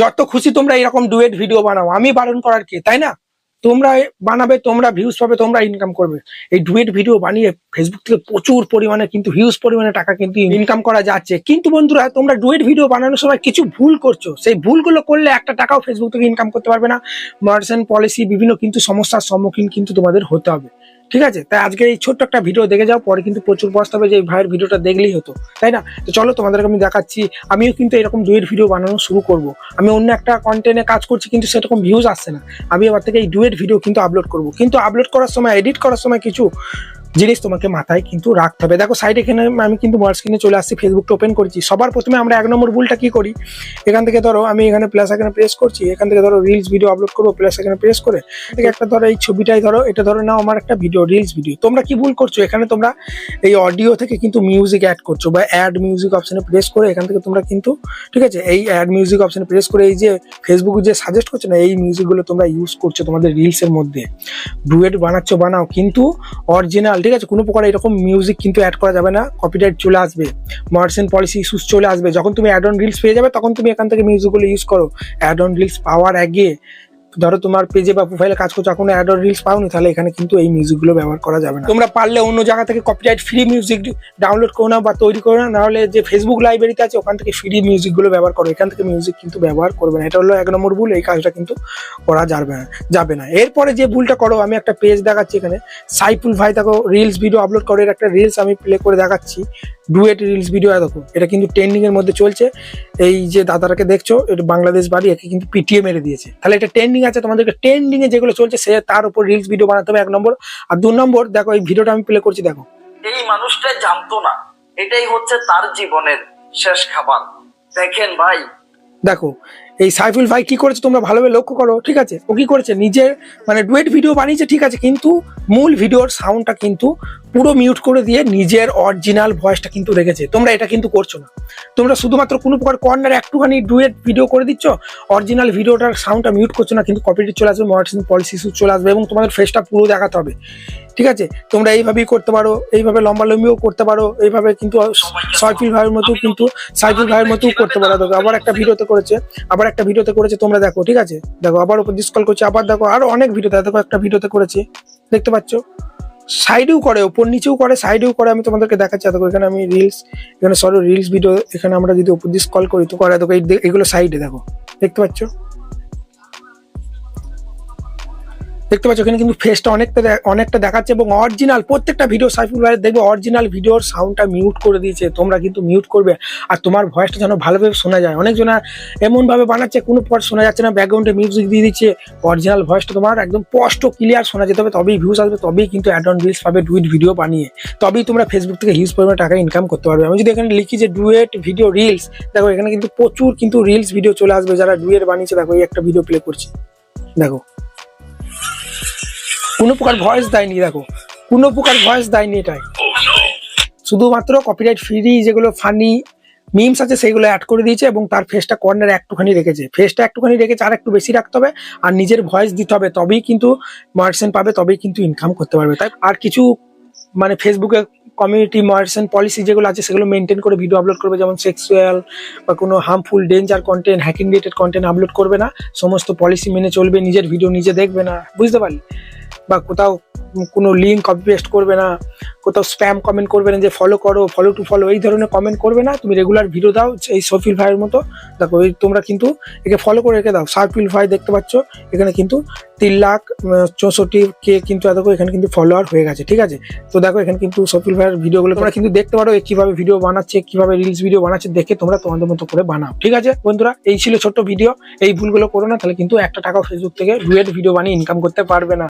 যত খুশি তোমরা এরকম ডুয়েট ভিডিও বানাও। আমি বারণ করার কে? তাই না? তোমরা বানাবে, তোমরা ভিউজ পাবে, তোমরা ইনকাম করবে। এই ডুয়েট ভিডিও বানিয়ে ফেসবুক থেকে প্রচুর পরিমাণে কিন্তু হিউজ পরিমাণে টাকা কিন্তু ইনকাম করা যাচ্ছে। কিন্তু বন্ধুরা, তোমরা ডুয়েট ভিডিও বানানোর সময় কিছু ভুল করছ। সেই ভুলগুলো করলে একটা টাকাও ফেসবুক থেকে ইনকাম করতে পারবে না। মার্সেন্ট পলিসি বিভিন্ন কিন্তু সমস্যার সম্মুখীন কিন্তু তোমাদের হতে হবে। ঠিক আছে? তাই আজকে এই ছোট্ট একটা ভিডিও দেখে যাও, পরে কিন্তু প্রচুর পস্তাবে যে ভাইয়ের ভিডিওটা দেখলেই হতো, তাই না? তো চলো তোমাদেরকে আমি দেখাচ্ছি, আমিও কিন্তু এরকম ডুয়েট ভিডিও বানানো শুরু করব। আমি অন্য একটা কন্টেন্টে কাজ করছি, কিন্তু সেরকম ভিউজ আসছে না। আমি এবার থেকে এই ডুয়েট ভিডিও কিন্তু আপলোড করব। কিন্তু আপলোড করার সময় এডিট করার সময় কিছু জিনিস তোমাকে মাথায় কিন্তু রাখতে হবে। দেখো সাইড এখানে আমি কিন্তু ওয়ার্ড স্ক্রিনে চলে আসছি ফেসবুকটা ওপেন করছি। সবার প্রথমে আমরা এক নম্বর ভুলটা কি করি? এখান থেকে ধরো, আমি এখানে প্লাস এখানে প্রেস করছি, এখান থেকে ধরো রিলস ভিডিও আপলোড করব প্লাস এখানে প্রেস করে একটা ধরো, এই ছবিটাই ধরো, এটা ধরো নাও আমার একটা ভিডিও রিলস ভিডিও তোমরা কি ভুল করছ? এখানে তোমরা এই অডিও থেকে কিন্তু মিউজিক অ্যাড করছ বা অ্যাড মিউজিক অপশানে প্রেস করে, এখান থেকে তোমরা কিন্তু, ঠিক আছে, এই অ্যাড মিউজিক অপশানে প্রেস করে, এই যে ফেসবুক যে সাজেস্ট করছে না, এই মিউজিকগুলো তোমরা ইউজ করছ তোমাদের রিলসের মধ্যে। ডুয়েট বানাচ্ছো, বানাও, কিন্তু অরিজিনাল ঠিক আছে? কোনো প্রকার এরকম মিউজিক কিন্তু অ্যাড করা যাবে না। কপিরাইট চলে আসবে। মার্সেন পলিসি ইস্যুস চলে আসবে। যখন তুমি অ্যাড অন রিলস পেয়ে যাবে, তখন তুমি এখান থেকে মিউজিকগুলো ইউজ করো। অ্যাড অন রিলস পাওয়ার আগে ধরো তোমার পেজে বা প্রোফাইলে কাজ করছ, এখন অ্যাড রিলস পাওনি, তাহলে এখানে কিন্তু এই মিউজিকগুলো ব্যবহার করা যাবে না। তোমরা পারলে অন্য জায়গা থেকে কপিরাইট ফ্রি মিউজিক ডাউনলোড করো না বা তৈরি করো না, নাহলে যে ফেসবুক লাইব্রেরিতে আছে, ওখান থেকে ফ্রি মিউজিকগুলো ব্যবহার করো। এখান থেকে মিউজিক কিন্তু ব্যবহার করবে না। এটা হলো এক নম্বর ভুল, এই কাজটা কিন্তু করা যাবে না যাবে না। এরপরে যে ভুলটা করো, আমি একটা পেজ দেখাচ্ছি এখানে। সাইফুল ভাই দেখো রিলস ভিডিও আপলোড করে, এর একটা রিলস আমি প্লে করে দেখাচ্ছি। ডুয়েট রিলস ভিডিও দেখো। এটা কিন্তু ট্রেন্ডিং এর মধ্যে চলছে। এই যে দাদাটাকে দেখছ এটা বাংলাদেশ বাড়ি একে কিন্তু পিটিএ মেরে দিয়েছে। তাহলে এটা ট্রেন্ডিং আছে তোমাদেরকে ট্রেন্ডিং এ যেগুলো চলছে সে তার উপর রিলস ভিডিও বানাতে হবে এক নম্বর। আর দু নম্বর দেখো এই ভিডিওটা আমি প্লে করছি দেখো। এই মানুষটা জানতো না। এটাই হচ্ছে তার জীবনের শেষ খাবার। দেখেন ভাই। দেখো এই সাইফুল ভাই কি করেছে তোমরা ভালোভাবে লক্ষ্য করো, ঠিক আছে? ও কি করেছে? নিজের মানে ডুয়েট ভিডিও বানিয়েছে, ঠিক আছে? কিন্তু মূল ভিডিওর সাউন্ডটা কিন্তু পুরো মিউট করে দিয়ে নিজের অরিজিনাল ভয়েসটা কিন্তু রেখেছে। তোমরা এটা কিন্তু করছ না। তোমরা শুধুমাত্র কোনো প্রকার কর্নার একটুখানি ডুয়েট ভিডিও করে দিচ্ছ অরিজিনাল ভিডিওটার সাউন্ডটা মিউট করছ না, কিন্তু কপিটি চলে আসবে মডারেশন পলিসি চলে আসবে এবং তোমাদের ফেসটা পুরো দেখাতে হবে। ঠিক আছে? তোমরা এইভাবেই করতে পারো, এইভাবে লম্বা লম্বিও করতে পারো, এইভাবে কিন্তু সাইফুল ভাইয়ের মতো কিন্তু সাইফুল ভাইয়ের মতো করতে পারো। দেখো, আবার একটা ভিডিওতে করেছে, আবার একটা ভিডিওতে করেছে, তোমরা দেখো, ঠিক আছে? দেখো, আবার উপর ডিসকল করছে, আবার দেখো, আরও অনেক ভিডিওতে, দেখো, একটা ভিডিওতে করেছে, দেখতে পাচ্ছ? সাইডেও করে, ওপর নিচেও করে সাইডেও করে, আমি তোমাদেরকে দেখাচ্ছি। দেখো, এখানে আমি রিলস এখানে সরি রিলস ভিডিও এখানে আমরা যদি ওপর দিয়ে স্কল করি, তো করে, দেখো, এই দে- এগুলো সাইডে দেখো, দেখতে পাচ্ছ? দেখতে পাচ্ছ, এখানে কিন্তু ফেসটা অনেকটা অনেকটা দেখাচ্ছে এবং অরিজিনাল প্রত্যেকটা ভিডিও সাইফুল ভাইয়ের দেখবে অরিজিনাল ভিডিওর সাউন্ডটা মিউট করে দিয়েছে। তোমরা কিন্তু মিউট করবে আর তোমার ভয়েসটা যেন ভালোভাবে শোনা যায়। অনেকজন এমন ভাবে বানাচ্ছে, কোনো পর শোনা যাচ্ছে না ব্যাকগ্রাউন্ডে মিউজিক দিয়ে দিচ্ছে। অরিজিনাল ভয়েসটা তোমার একদম স্পষ্ট ক্লিয়ার শোনা যেতে হবে, তবেই ভিউজ আসবে, তবেই কিন্তু অ্যাড অন রিলস পাবে ডুইট ভিডিও বানিয়ে। তবেই তোমরা ফেসবুক থেকে হিউজ পরিমাণে টাকা ইনকাম করতে পারবে। আমি যদি এখানে লিখি যে ডুয়েট ভিডিও রিলস দেখো, এখানে কিন্তু প্রচুর কিন্তু রিলস ভিডিও চলে আসবে। যারা ডুয়েট বানিয়েছে, দেখো, এই একটা ভিডিও প্লে করছি। দেখো। কোনো প্রকার ভয়েস দেয়নি, দেখো। কোনো প্রকার ভয়েস দেয়নি এটাই। শুধুমাত্র কপিরাইট ফ্রি যেগুলো ফানি মিমস আছে, সেইগুলো অ্যাড করে দিয়েছে এবং তার ফেসটা কর্নারে একটুখানি রেখেছে। ফেসটা একটুখানি রেখেছে, আর একটু বেশি রাখতে হবে আর নিজের ভয়েস দিতে হবে, তবেই কিন্তু মার্কসেন পাবে, তবেই কিন্তু ইনকাম করতে পারবে। তাই আর কিছু মানে ফেসবুকে কমিউনিটি মার্সেন্ট পলিসি যেগুলো আছে, সেগুলো মেনটেন করে ভিডিও আপলোড করবে, যেমন সেক্সুয়াল বা কোনো harmful danger content hacking related content upload করবে না। সমস্ত পলিসি মেনে চলবে, নিজের ভিডিও নিজে দেখবে না। বুঝতে পারলি? বা কোথাও কোনো লিঙ্ক কপি পেস্ট করবে না। কোথাও স্প্যাম কমেন্ট করবে না যে ফলো করো ফলো টু ফলো এই ধরনের কমেন্ট করবে না। তুমি রেগুলার ভিডিও দাও এই সফিল ভাইয়ের মতো। দেখো তোমরা কিন্তু একে ফলো করে রেখে দাও। সার্ফিল ভাই দেখতে পাচ্ছ, এখানে কিন্তু তিন লাখ চৌষট্টি কে কিন্তু দেখো এখানে কিন্তু ফলোয়ার হয়ে গেছে, ঠিক আছে? তো দেখো, এখানে কিন্তু সফিল ভাইয়ের ভিডিওগুলো তোমরা কিন্তু দেখতে পারো কীভাবে ভিডিও বানাচ্ছে, কীভাবে রিলস ভিডিও বানাচ্ছে, দেখে তোমরা তোমাদের মতো করে বানাও, ঠিক আছে? বন্ধুরা, এই ছিল ছোট্ট ভিডিও এই ভুলগুলো করো না, তাহলে কিন্তু একটা টাকা ফেসবুক থেকে ডুয়েট ভিডিও বানিয়ে ইনকাম করতে পারবে না।